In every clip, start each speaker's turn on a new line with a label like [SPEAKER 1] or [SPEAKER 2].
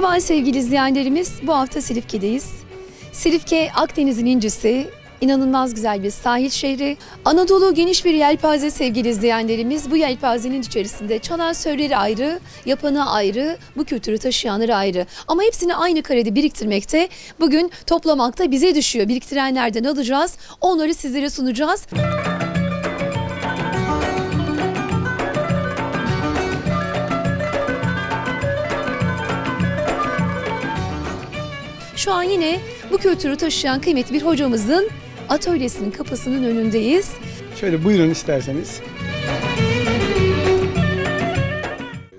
[SPEAKER 1] Merhaba sevgili izleyenlerimiz. Bu hafta Silifke'deyiz. Silifke Akdeniz'in incisi, inanılmaz güzel bir sahil şehri. Anadolu geniş bir yelpaze sevgili izleyenlerimiz. Bu yelpazenin içerisinde çalan sözleri ayrı, yapanı ayrı, bu kültürü taşıyanları ayrı. Ama hepsini aynı karede biriktirmekte. Bugün toplamakta bize düşüyor. Biriktirenlerden alacağız, onları sizlere sunacağız. Şu an yine bu kültürü taşıyan kıymetli bir hocamızın atölyesinin kapısının önündeyiz.
[SPEAKER 2] Şöyle buyurun isterseniz.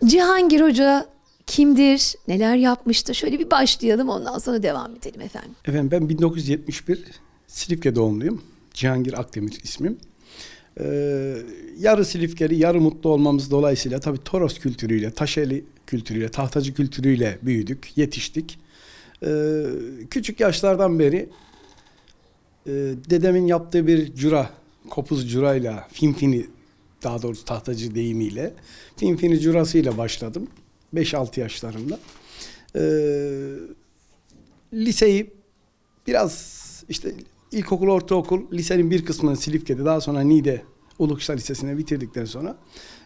[SPEAKER 1] Cihangir Hoca kimdir, neler yapmıştı? Şöyle bir başlayalım ondan sonra devam edelim efendim.
[SPEAKER 2] Efendim ben 1971 Silifke doğumluyum. Cihangir Akdemir ismim. Ee, yarı Silifkeli, yarı mutlu olmamız dolayısıyla tabii Toros kültürüyle, Taşeli kültürüyle, tahtacı kültürüyle büyüdük, yetiştik. Ee, küçük yaşlardan beri e, dedemin yaptığı bir cura, kopuz curayla, finfini daha doğrusu tahtacı deyimiyle, finfini curasıyla başladım. 5-6 yaşlarımda. Ee, liseyi biraz işte ilkokul, ortaokul, lisenin bir kısmını Silifke'de daha sonra Niğde Ulukışla Lisesi'ne bitirdikten sonra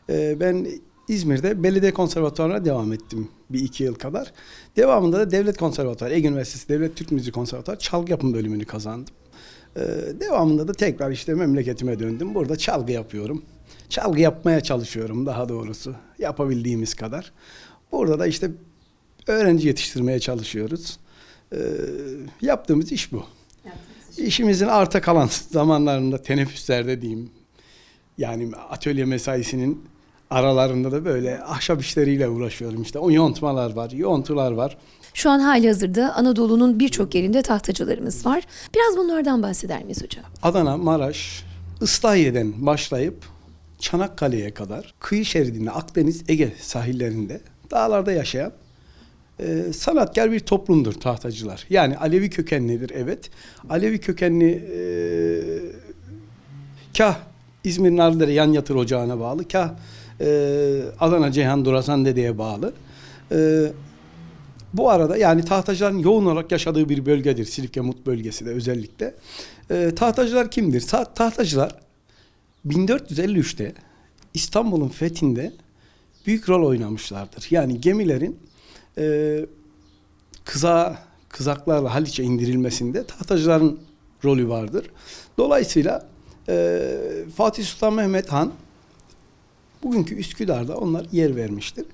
[SPEAKER 2] e, ben İzmir'de belediye konservatuvarına devam ettim bir iki yıl kadar. Devamında da Devlet Konservatuvarı, Ege Üniversitesi Devlet Türk Müziği Konservatuvarı çalgı yapım bölümünü kazandım. Ee, devamında da tekrar işte memleketime döndüm. Burada çalgı yapıyorum. Çalgı yapmaya çalışıyorum daha doğrusu. Yapabildiğimiz kadar. Burada da işte öğrenci yetiştirmeye çalışıyoruz. Ee, yaptığımız iş bu. İşimizin arta kalan zamanlarında teneffüslerde diyeyim. Yani atölye mesaisinin aralarında da böyle ahşap işleriyle uğraşıyorum işte. O yontmalar var, yontular var.
[SPEAKER 1] Şu an hali hazırda Anadolu'nun birçok yerinde tahtacılarımız var. Biraz bunlardan bahseder miyiz hocam?
[SPEAKER 2] Adana, Maraş, Islahiye'den başlayıp Çanakkale'ye kadar kıyı şeridinde Akdeniz, Ege sahillerinde dağlarda yaşayan e, sanatkar bir toplumdur tahtacılar. Yani Alevi kökenlidir evet. Alevi kökenli e, kah İzmir Narlıdere Yan Yatır Ocağı'na bağlı, kah e, Adana Ceyhan Durasan Dede'ye bağlı. E, bu arada yani tahtacıların yoğun olarak yaşadığı bir bölgedir. Silifke Mut bölgesi de özellikle. E, tahtacılar kimdir? Sa- tahtacılar 1453'te İstanbul'un fethinde büyük rol oynamışlardır. Yani gemilerin e, kıza kızaklarla Haliç'e indirilmesinde tahtacıların rolü vardır. Dolayısıyla e, Fatih Sultan Mehmet Han bugünkü Üsküdar'da onlar yer vermiştir.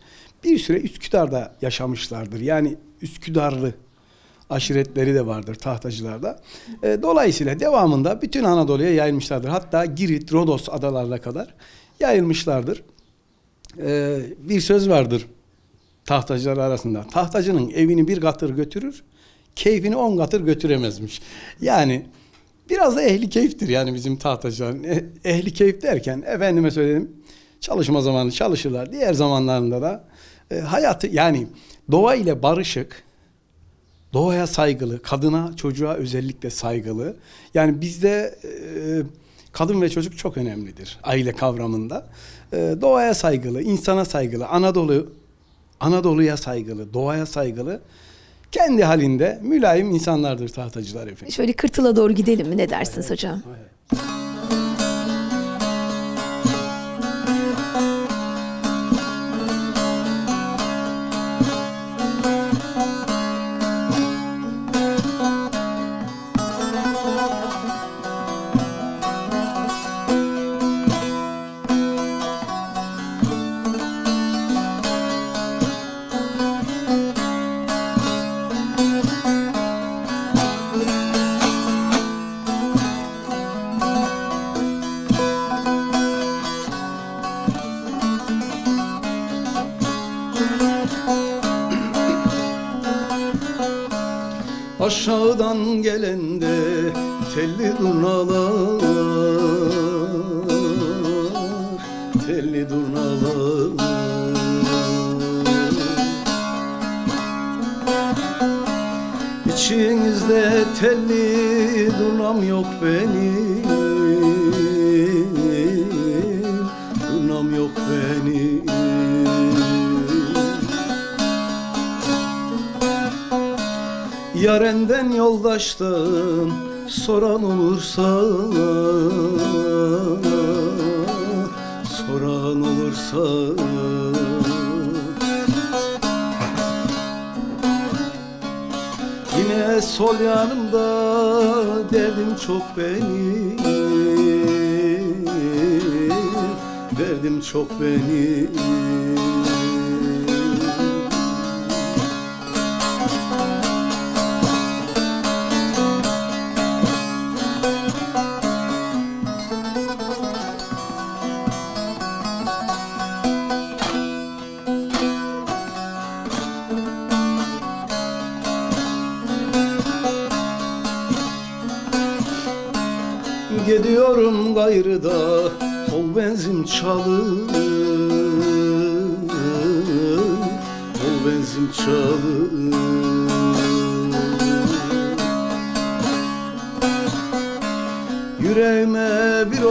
[SPEAKER 2] Bir süre Üsküdar'da yaşamışlardır. Yani Üsküdarlı aşiretleri de vardır tahtacılarda. E, dolayısıyla devamında bütün Anadolu'ya yayılmışlardır. Hatta Girit, Rodos adalarına kadar yayılmışlardır. E, bir söz vardır tahtacılar arasında. Tahtacının evini bir katır götürür, keyfini on katır götüremezmiş. Yani biraz da ehli keyiftir yani bizim tahtacıların. Eh- Ehli keyif derken efendime söyledim çalışma zamanı çalışırlar. Diğer zamanlarında da e, hayatı yani doğa ile barışık, doğaya saygılı, kadına, çocuğa özellikle saygılı. Yani bizde e, kadın ve çocuk çok önemlidir aile kavramında. E, doğaya saygılı, insana saygılı, Anadolu Anadolu'ya saygılı, doğaya saygılı, kendi halinde mülayim insanlardır tahtacılar efendim.
[SPEAKER 1] Şöyle Kırtıl'a doğru gidelim mi ne dersiniz hocam?
[SPEAKER 2] Aşağıdan gelende telli durnalar Telli durnalar. İçinizde telli durnam yok benim Yarenden yoldaştan soran olursa Soran olursa. Yine sol yanımda derdim çok benim Derdim çok benim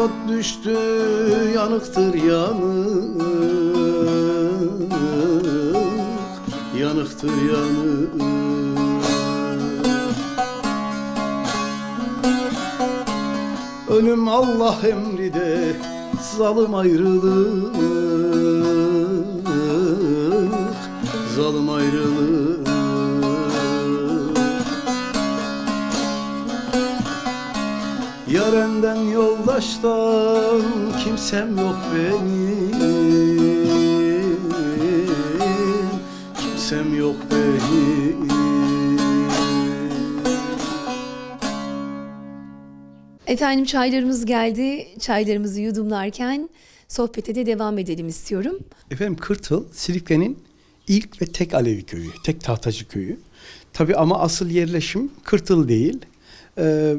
[SPEAKER 2] Ot düştü Yanıktır yanık Yanıktır yanık. Ölüm Allah emri de zalim ayrılık Zalim ayrılık Yarenden yoldaştan kimsem yok benim Kimsem yok benim
[SPEAKER 1] Efendim çaylarımız geldi. Çaylarımızı yudumlarken sohbete de devam edelim istiyorum.
[SPEAKER 2] Efendim Kırtıl Silifke'nin ilk ve tek Alevi köyü, tek tahtacı köyü. Tabi ama asıl yerleşim Kırtıl değil. Ee,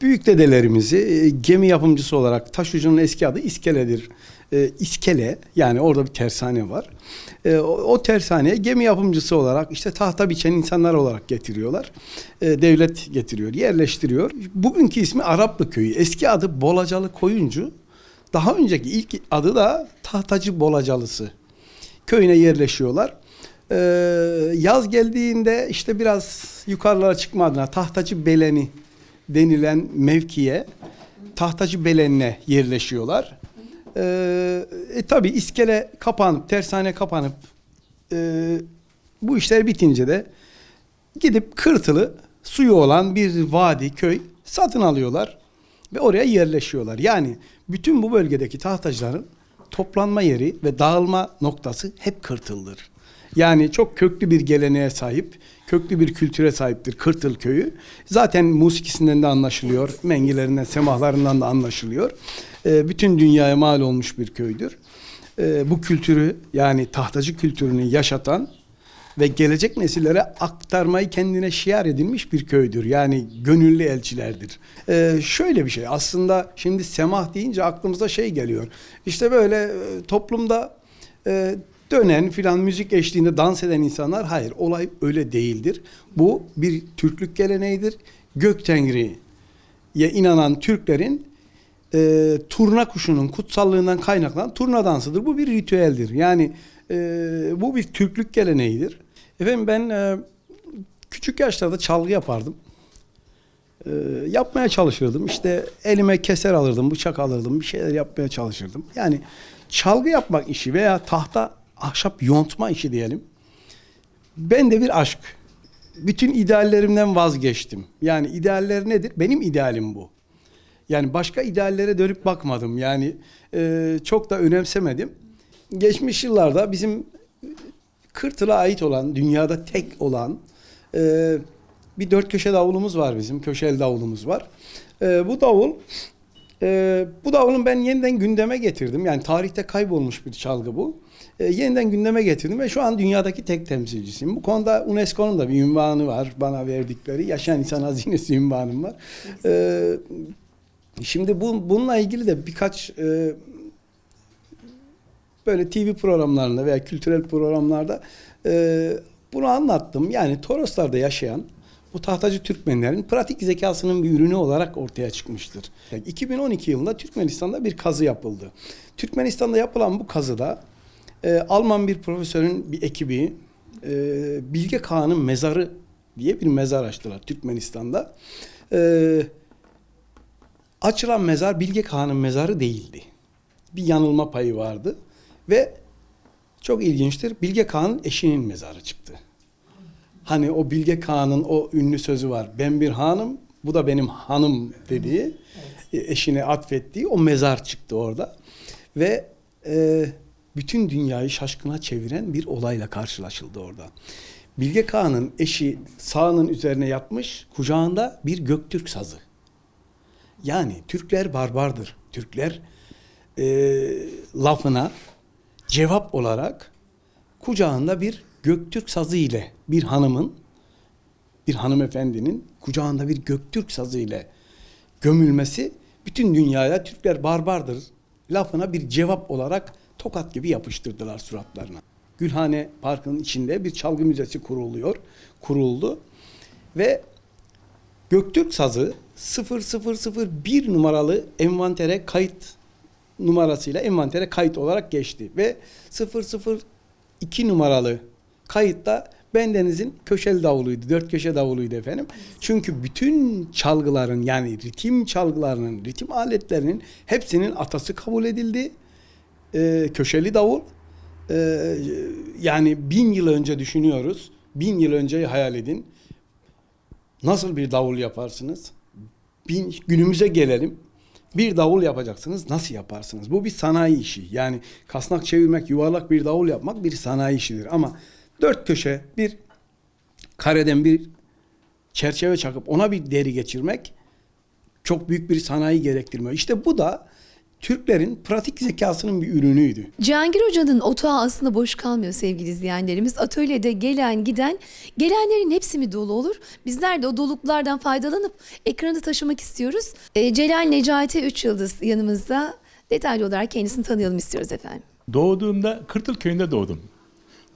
[SPEAKER 2] büyük dedelerimizi e, gemi yapımcısı olarak taşucunun eski adı İskele'dir. Ee, İskele yani orada bir tersane var. Ee, o, o tersaneye gemi yapımcısı olarak işte tahta biçen insanlar olarak getiriyorlar. Ee, devlet getiriyor, yerleştiriyor. Bugünkü ismi Araplı köyü. Eski adı Bolacalı Koyuncu. Daha önceki ilk adı da Tahtacı Bolacalısı. Köyüne yerleşiyorlar. Ee, yaz geldiğinde işte biraz yukarılara çıkma adına Tahtacı Beleni denilen mevkiye Tahtacı Belenine yerleşiyorlar. Ee, e, tabi iskele kapanıp, tersane kapanıp e, bu işler bitince de gidip Kırtılı suyu olan bir vadi, köy satın alıyorlar ve oraya yerleşiyorlar. Yani bütün bu bölgedeki tahtacıların toplanma yeri ve dağılma noktası hep Kırtıl'dır. Yani çok köklü bir geleneğe sahip, köklü bir kültüre sahiptir Kırtıl köyü. Zaten musikisinden de anlaşılıyor, mengilerinden, semahlarından da anlaşılıyor. Ee, bütün dünyaya mal olmuş bir köydür. Ee, bu kültürü yani tahtacı kültürünü yaşatan ve gelecek nesillere aktarmayı kendine şiar edilmiş bir köydür. Yani gönüllü elçilerdir. Ee, şöyle bir şey aslında şimdi semah deyince aklımıza şey geliyor. İşte böyle e, toplumda e, dönen filan müzik eşliğinde dans eden insanlar hayır olay öyle değildir. Bu bir Türklük geleneğidir. Gök Tengri'ye inanan Türklerin e, turna kuşunun kutsallığından kaynaklanan turna dansıdır. Bu bir ritüeldir. Yani e, bu bir Türklük geleneğidir. Efendim ben e, küçük yaşlarda çalgı yapardım. E, yapmaya çalışırdım. İşte elime keser alırdım, bıçak alırdım, bir şeyler yapmaya çalışırdım. Yani çalgı yapmak işi veya tahta ahşap yontma işi diyelim. Ben de bir aşk. Bütün ideallerimden vazgeçtim. Yani idealler nedir? Benim idealim bu. Yani başka ideallere dönüp bakmadım. Yani e, çok da önemsemedim. Geçmiş yıllarda bizim Kırtıl'a ait olan, dünyada tek olan e, bir dört köşe davulumuz var bizim. Köşeli davulumuz var. E, bu davul, e, bu davulun ben yeniden gündeme getirdim. Yani tarihte kaybolmuş bir çalgı bu. E, yeniden gündeme getirdim ve şu an dünyadaki tek temsilcisiyim. Bu konuda UNESCO'nun da bir ünvanı var bana verdikleri. Yaşayan İnsan Hazinesi ünvanım var. E, Şimdi bu, bununla ilgili de birkaç e, böyle TV programlarında veya kültürel programlarda e, bunu anlattım. Yani Toroslar'da yaşayan bu tahtacı Türkmenlerin pratik zekasının bir ürünü olarak ortaya çıkmıştır. Yani 2012 yılında Türkmenistan'da bir kazı yapıldı. Türkmenistan'da yapılan bu kazıda e, Alman bir profesörün bir ekibi e, Bilge Kağan'ın mezarı diye bir mezar açtılar Türkmenistan'da. Ee, açılan mezar Bilge Kağan'ın mezarı değildi. Bir yanılma payı vardı ve çok ilginçtir. Bilge Kağan'ın eşinin mezarı çıktı. Hani o Bilge Kağan'ın o ünlü sözü var. Ben bir hanım, bu da benim hanım dediği, e, eşine atfettiği o mezar çıktı orada. Ve e, bütün dünyayı şaşkına çeviren bir olayla karşılaşıldı orada. Bilge Kağan'ın eşi sağının üzerine yatmış, kucağında bir Göktürk sazı. Yani Türkler barbardır. Türkler e, lafına cevap olarak kucağında bir Göktürk sazı ile bir hanımın bir hanımefendinin kucağında bir Göktürk sazı ile gömülmesi bütün dünyaya Türkler barbardır lafına bir cevap olarak tokat gibi yapıştırdılar suratlarına. Gülhane Parkı'nın içinde bir çalgı müzesi kuruluyor, kuruldu ve Göktürk sazı 0001 numaralı envantere kayıt numarasıyla envantere kayıt olarak geçti ve 002 numaralı kayıtta bendenizin köşeli davuluydu. Dört köşe davuluydu efendim. Çünkü bütün çalgıların yani ritim çalgılarının, ritim aletlerinin hepsinin atası kabul edildi. Ee, köşeli davul. Ee, yani bin yıl önce düşünüyoruz. Bin yıl önceyi hayal edin. Nasıl bir davul yaparsınız? Bin, günümüze gelelim. Bir davul yapacaksınız. Nasıl yaparsınız? Bu bir sanayi işi. Yani kasnak çevirmek, yuvarlak bir davul yapmak bir sanayi işidir. Ama dört köşe bir kareden bir çerçeve çakıp ona bir deri geçirmek çok büyük bir sanayi gerektirmiyor. İşte bu da Türklerin pratik zekasının bir ürünüydü.
[SPEAKER 1] Cihangir Hoca'nın otağı aslında boş kalmıyor sevgili izleyenlerimiz. Atölyede gelen giden, gelenlerin hepsi mi dolu olur? Bizler de o doluluklardan faydalanıp ekranı taşımak istiyoruz. E, Celal Necati Üç Yıldız yanımızda. Detaylı olarak kendisini tanıyalım istiyoruz efendim.
[SPEAKER 3] Doğduğumda Kırtıl köyünde doğdum.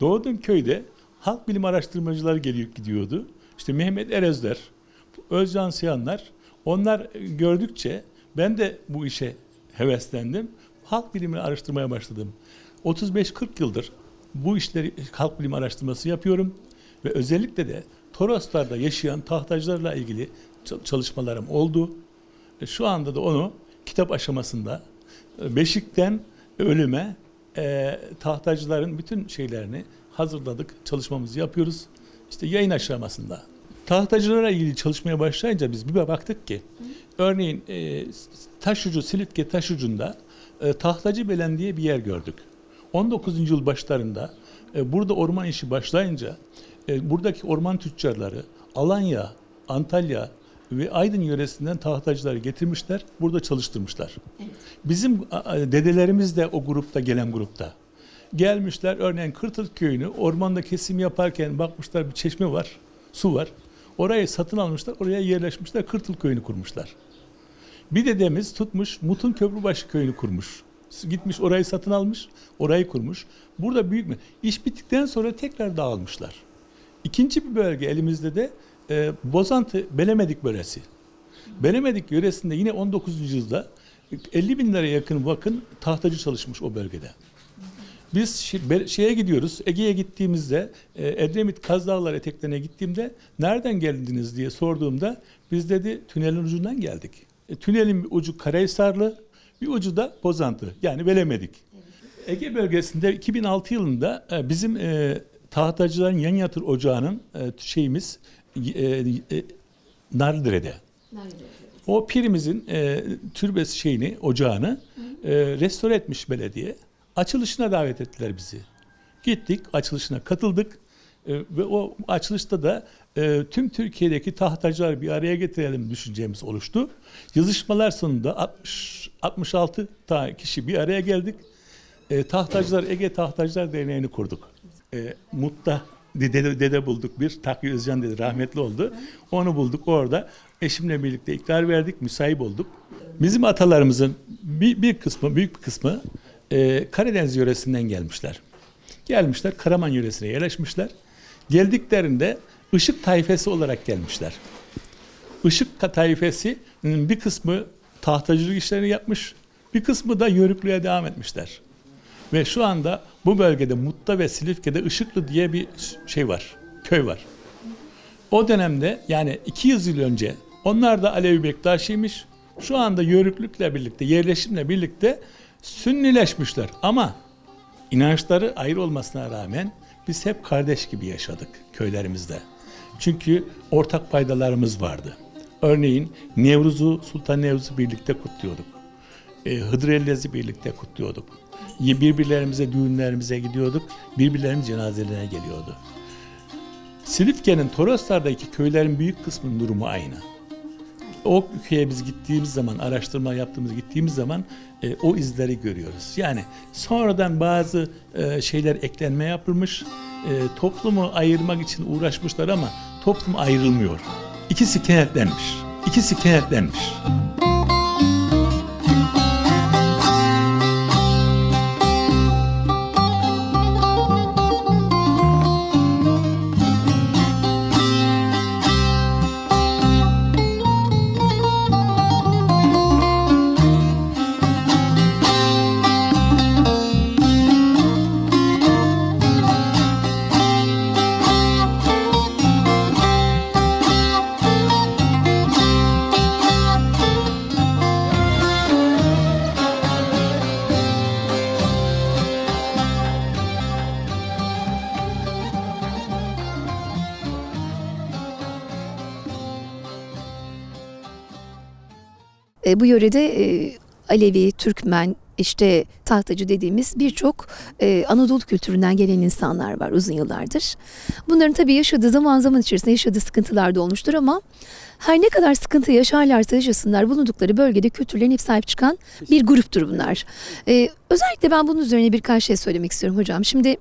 [SPEAKER 3] Doğduğum köyde halk bilim araştırmacıları geliyor gidiyordu. İşte Mehmet Erezler, Özcan Siyanlar onlar gördükçe ben de bu işe heveslendim. Halk bilimini araştırmaya başladım. 35-40 yıldır bu işleri halk bilim araştırması yapıyorum ve özellikle de Toroslar'da yaşayan tahtacılarla ilgili çalışmalarım oldu. E, Şu anda da onu kitap aşamasında e, Beşik'ten ölüme e, tahtacıların bütün şeylerini hazırladık, çalışmamızı yapıyoruz. İşte yayın aşamasında. Tahtacılara ilgili çalışmaya başlayınca biz bir baktık ki örneğin e, Taşucu, Silifke Taşucu'nda e, Tahtacı Belen diye bir yer gördük. 19. yıl başlarında e, burada orman işi başlayınca e, buradaki orman tüccarları Alanya, Antalya ve Aydın yöresinden tahtacıları getirmişler, burada çalıştırmışlar. Bizim dedelerimiz de o grupta, gelen grupta. Gelmişler örneğin Kırtıl köyünü ormanda kesim yaparken bakmışlar bir çeşme var, su var. Orayı satın almışlar, oraya yerleşmişler, Kırtıl köyünü kurmuşlar. Bir dedemiz tutmuş Mutun Köprübaşı köyünü kurmuş. Gitmiş orayı satın almış, orayı kurmuş. Burada büyük mü? İş bittikten sonra tekrar dağılmışlar. İkinci bir bölge elimizde de e, Bozantı Belemedik bölgesi. Belemedik yöresinde yine 19. yüzyılda 50 bin liraya yakın bakın tahtacı çalışmış o bölgede. Biz şeye gidiyoruz, Ege'ye gittiğimizde, e, Edremit Kaz Dağları eteklerine gittiğimde nereden geldiniz diye sorduğumda biz dedi tünelin ucundan geldik. E, tünelin bir ucu Karahisarlı, bir ucu da Bozantı yani Belemedik. Ege bölgesinde 2006 yılında e, bizim e, tahtacıların yan yatır ocağının e, şeyimiz e, e, Narlıdere'de. O pirimizin e, türbesi şeyini, ocağını e, restore etmiş belediye. Açılışına davet ettiler bizi. Gittik, açılışına katıldık. E, ve o açılışta da e, tüm Türkiye'deki tahtacılar bir araya getirelim düşüncemiz oluştu. Yazışmalar sonunda 60 66 tane kişi bir araya geldik. E, Tahtacılar Ege Tahtacılar Derneği'ni kurduk. E, Mut'ta dede, dede bulduk bir. Takvi Özcan dedi rahmetli oldu. Onu bulduk orada. Eşimle birlikte ikrar verdik, müsahip olduk. Bizim atalarımızın bir, bir kısmı, büyük bir kısmı e, Karadeniz yöresinden gelmişler. Gelmişler, Karaman yöresine yerleşmişler. Geldiklerinde Işık tayfesi olarak gelmişler. Işık tayfesinin bir kısmı tahtacılık işlerini yapmış, bir kısmı da yörüklüğe devam etmişler. Ve şu anda bu bölgede Mutta ve Silifke'de Işıklı diye bir şey var, köy var. O dönemde yani 200 yıl önce onlar da Alevi Bektaşiymiş. Şu anda yörüklükle birlikte, yerleşimle birlikte Sünnileşmişler. Ama inançları ayrı olmasına rağmen biz hep kardeş gibi yaşadık köylerimizde. Çünkü ortak paydalarımız vardı. Örneğin Nevruz'u, Sultan Nevruz'u birlikte kutluyorduk. E, Hıdrellez'i birlikte kutluyorduk. Birbirlerimize düğünlerimize gidiyorduk. Birbirlerinin cenazelerine geliyordu. Silifke'nin Toroslar'daki köylerin büyük kısmının durumu aynı. O köye biz gittiğimiz zaman, araştırma yaptığımız gittiğimiz zaman e, o izleri görüyoruz. Yani sonradan bazı e, şeyler eklenme yapılmış, e, toplumu ayırmak için uğraşmışlar ama toplum ayrılmıyor. İkisi kenetlenmiş. İkisi kenetlenmiş.
[SPEAKER 1] E, bu yörede e, Alevi, Türkmen, işte tahtacı dediğimiz birçok e, Anadolu kültüründen gelen insanlar var uzun yıllardır. Bunların tabii yaşadığı zaman zaman içerisinde yaşadığı sıkıntılar da olmuştur ama her ne kadar sıkıntı yaşarlarsa yaşasınlar bulundukları bölgede kültürlerine hep sahip çıkan bir gruptur bunlar. E, özellikle ben bunun üzerine birkaç şey söylemek istiyorum hocam. Şimdi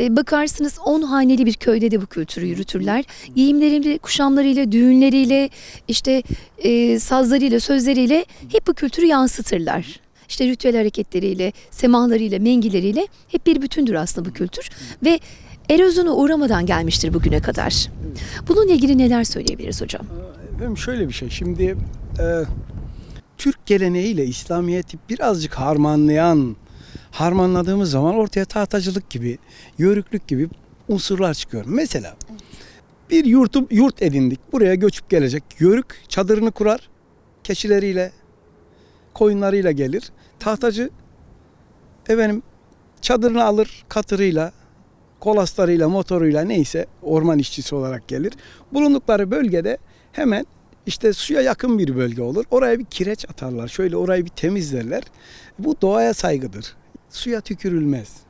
[SPEAKER 1] e, bakarsınız 10 haneli bir köyde de bu kültürü yürütürler. Giyimleriyle, kuşamlarıyla, düğünleriyle, işte e, sazlarıyla, sözleriyle hep bu kültürü yansıtırlar. İşte ritüel hareketleriyle, semahlarıyla, mengileriyle hep bir bütündür aslında bu kültür. Ve erozyona uğramadan gelmiştir bugüne kadar. Bununla ilgili neler söyleyebiliriz hocam?
[SPEAKER 2] Efendim şöyle bir şey. Şimdi e, Türk geleneğiyle İslamiyet'i birazcık harmanlayan, harmanladığımız zaman ortaya tahtacılık gibi, yörüklük gibi unsurlar çıkıyor. Mesela bir yurtum, yurt edindik. Buraya göçüp gelecek. Yörük çadırını kurar. Keçileriyle, koyunlarıyla gelir. Tahtacı efendim çadırını alır katırıyla, kolaslarıyla, motoruyla neyse orman işçisi olarak gelir. Bulundukları bölgede hemen işte suya yakın bir bölge olur. Oraya bir kireç atarlar. Şöyle orayı bir temizlerler. Bu doğaya saygıdır. Suya tükürülmez.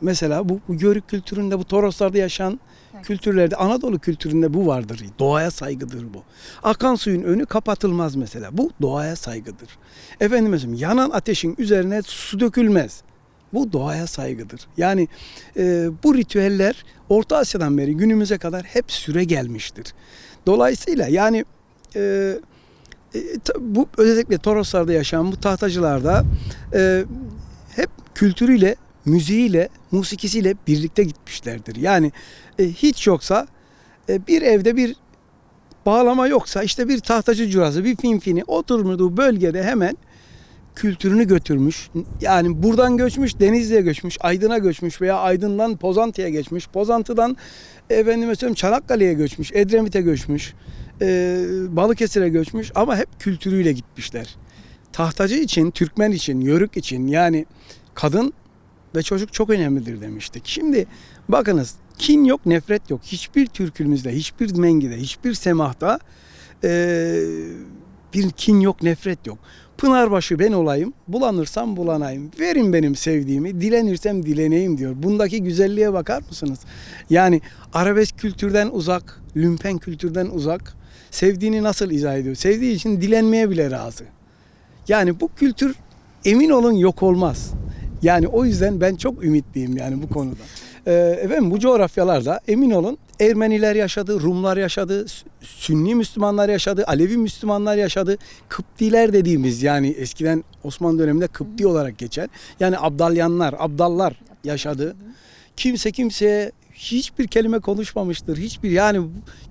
[SPEAKER 2] Mesela bu, bu yörük kültüründe, bu Toroslarda yaşayan kültürlerde, Anadolu kültüründe bu vardır. Doğaya saygıdır bu. Akan suyun önü kapatılmaz mesela. Bu doğaya saygıdır. Efendim mesela yanan ateşin üzerine su dökülmez. Bu doğaya saygıdır. Yani e, bu ritüeller Orta Asya'dan beri günümüze kadar hep süre gelmiştir. Dolayısıyla yani e, e, bu özellikle Toroslarda yaşayan bu tahtacılarda e, hep kültürüyle, müziğiyle, musikisiyle birlikte gitmişlerdir. Yani e, hiç yoksa e, bir evde bir bağlama yoksa işte bir tahtacı curası, bir finfini oturduğu bölgede hemen kültürünü götürmüş. Yani buradan göçmüş, Denizli'ye göçmüş, Aydın'a göçmüş veya Aydın'dan Pozantı'ya geçmiş. Pozantı'dan efendime söyleyeyim Çanakkale'ye göçmüş, Edremit'e göçmüş, e, Balıkesir'e göçmüş ama hep kültürüyle gitmişler. Tahtacı için, Türkmen için, Yörük için yani kadın ve çocuk çok önemlidir demiştik. Şimdi bakınız kin yok, nefret yok. Hiçbir türkümüzde, hiçbir mengide, hiçbir semahta e, bir kin yok, nefret yok. Pınarbaşı ben olayım, bulanırsam bulanayım. Verin benim sevdiğimi, dilenirsem dileneyim diyor. Bundaki güzelliğe bakar mısınız? Yani arabesk kültürden uzak, lümpen kültürden uzak. Sevdiğini nasıl izah ediyor? Sevdiği için dilenmeye bile razı. Yani bu kültür emin olun yok olmaz. Yani o yüzden ben çok ümitliyim yani bu konuda. Ee, efendim bu coğrafyalarda emin olun Ermeniler yaşadı, Rumlar yaşadı, Sü- Sünni Müslümanlar yaşadı, Alevi Müslümanlar yaşadı. Kıptiler dediğimiz yani eskiden Osmanlı döneminde Kıpti olarak geçen yani Abdalyanlar, Abdallar yaşadı. Kimse kimseye hiçbir kelime konuşmamıştır. Hiçbir yani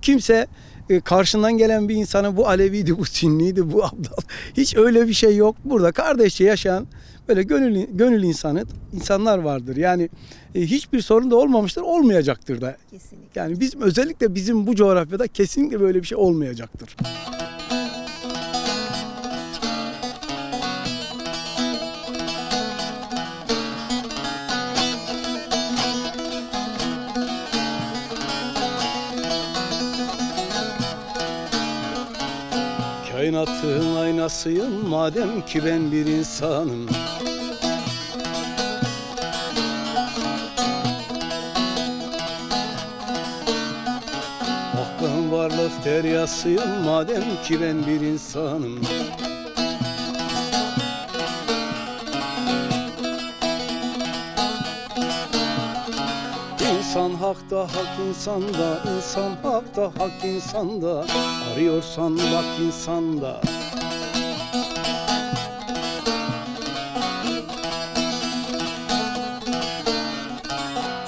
[SPEAKER 2] kimse e, karşından gelen bir insana bu Aleviydi, bu Sünniydi, bu Abdal. Hiç öyle bir şey yok. Burada kardeşçe yaşayan böyle gönül, gönül insanı insanlar vardır. Yani e, hiçbir sorun da olmamıştır, olmayacaktır da.
[SPEAKER 1] Kesinlikle.
[SPEAKER 2] Yani bizim özellikle bizim bu coğrafyada kesinlikle böyle bir şey olmayacaktır. Kainatın aynasıyım madem ki ben bir insanım. Hakkın varlık deryasıyım madem ki ben bir insanım hakta hak insanda insan hakta hak insanda. Arıyorsan bak insanda.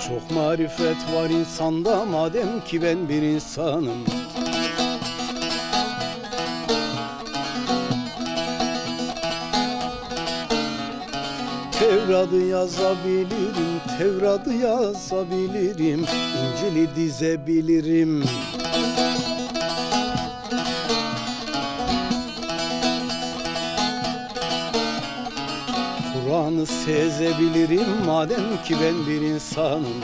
[SPEAKER 2] Çok marifet var insanda madem ki ben bir insanım Tevrat'ı yazabilirim, Tevrat'ı yazabilirim, İncil'i dizebilirim. Kur'an'ı sezebilirim madem ki ben bir insanım.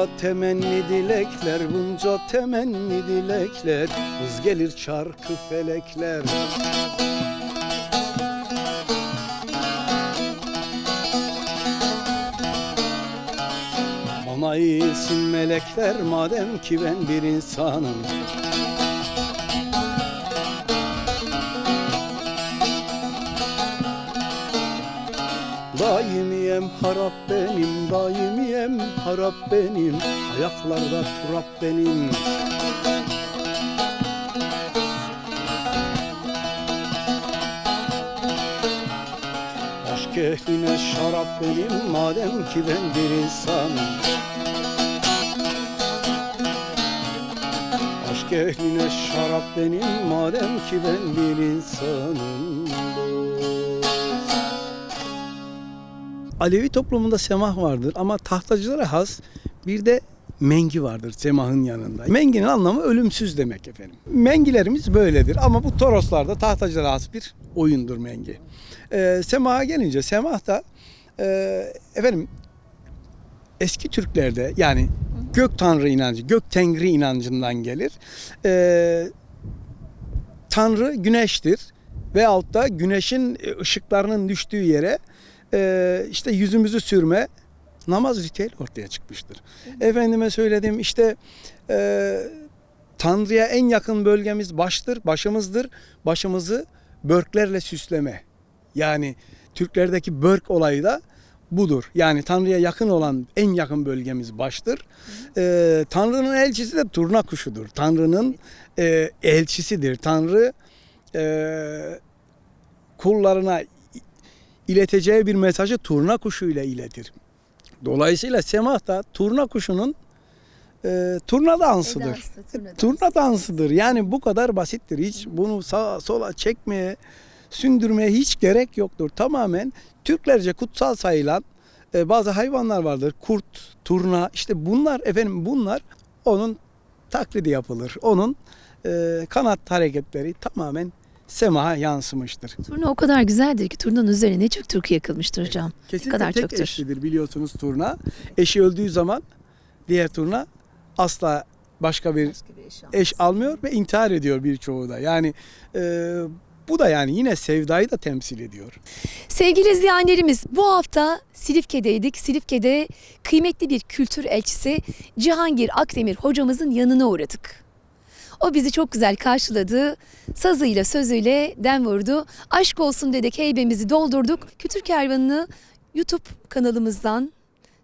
[SPEAKER 2] Bunca temenni dilekler, bunca temenni dilekler. Hız gelir çarkı felekler. Bana iyisin melekler madem ki ben bir insanım Daimiyem harap benim, daimiyem harap benim Ayaklarda turap benim. Aşk ehline şarap benim madem ki ben bir insanım Aşk ehline şarap benim madem ki ben bir insanım Alevi toplumunda semah vardır ama tahtacılara has bir de mengi vardır semahın yanında. Menginin anlamı ölümsüz demek efendim. Mengilerimiz böyledir ama bu Toroslarda tahtacılara has bir oyundur mengi. Ee, semaha gelince semah da e, efendim eski Türklerde yani gök tanrı inancı, gök tengri inancından gelir. Ee, tanrı güneştir veyahut da güneşin ışıklarının düştüğü yere e, işte yüzümüzü sürme namaz ritüeli ortaya çıkmıştır. Efendime söyledim işte e, Tanrı'ya en yakın bölgemiz baştır, başımızdır. Başımızı börklerle süsleme. Yani Türklerdeki börk olayı da budur. Yani Tanrı'ya yakın olan en yakın bölgemiz baştır. E, Tanrı'nın elçisi de turna kuşudur. Tanrı'nın e, elçisidir. Tanrı e, kullarına ileteceği bir mesajı turna kuşuyla iletir. Dolayısıyla semah da turna kuşunun e, turna dansıdır.
[SPEAKER 1] Edası, turna dansı.
[SPEAKER 2] Turna dansıdır. Yani bu kadar basittir. Hiç bunu sağa sola çekmeye, sündürmeye hiç gerek yoktur. Tamamen Türklerce kutsal sayılan e, bazı hayvanlar vardır. Kurt, turna işte bunlar efendim bunlar onun taklidi yapılır. Onun e, kanat hareketleri tamamen semaha yansımıştır.
[SPEAKER 1] Turna o kadar güzeldir ki turnanın üzerine çok türkü yakılmıştır hocam.
[SPEAKER 2] Kesinlikle
[SPEAKER 1] kadar
[SPEAKER 2] tek
[SPEAKER 1] çoktur.
[SPEAKER 2] eşlidir biliyorsunuz turna. Eşi öldüğü zaman diğer turna asla başka bir eş almıyor ve intihar ediyor birçoğu da. Yani e, bu da yani yine sevdayı da temsil ediyor.
[SPEAKER 1] Sevgili izleyenlerimiz bu hafta Silifke'deydik. Silifke'de kıymetli bir kültür elçisi Cihangir Akdemir hocamızın yanına uğradık. O bizi çok güzel karşıladı. Sazıyla sözüyle den vurdu. Aşk olsun dedik heybemizi doldurduk. Kültür Kervanı'nı YouTube kanalımızdan,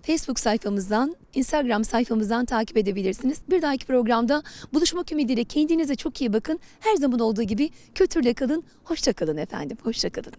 [SPEAKER 1] Facebook sayfamızdan, Instagram sayfamızdan takip edebilirsiniz. Bir dahaki programda buluşmak ümidiyle kendinize çok iyi bakın. Her zaman olduğu gibi kültürle kalın. Hoşça kalın efendim. Hoşça kalın.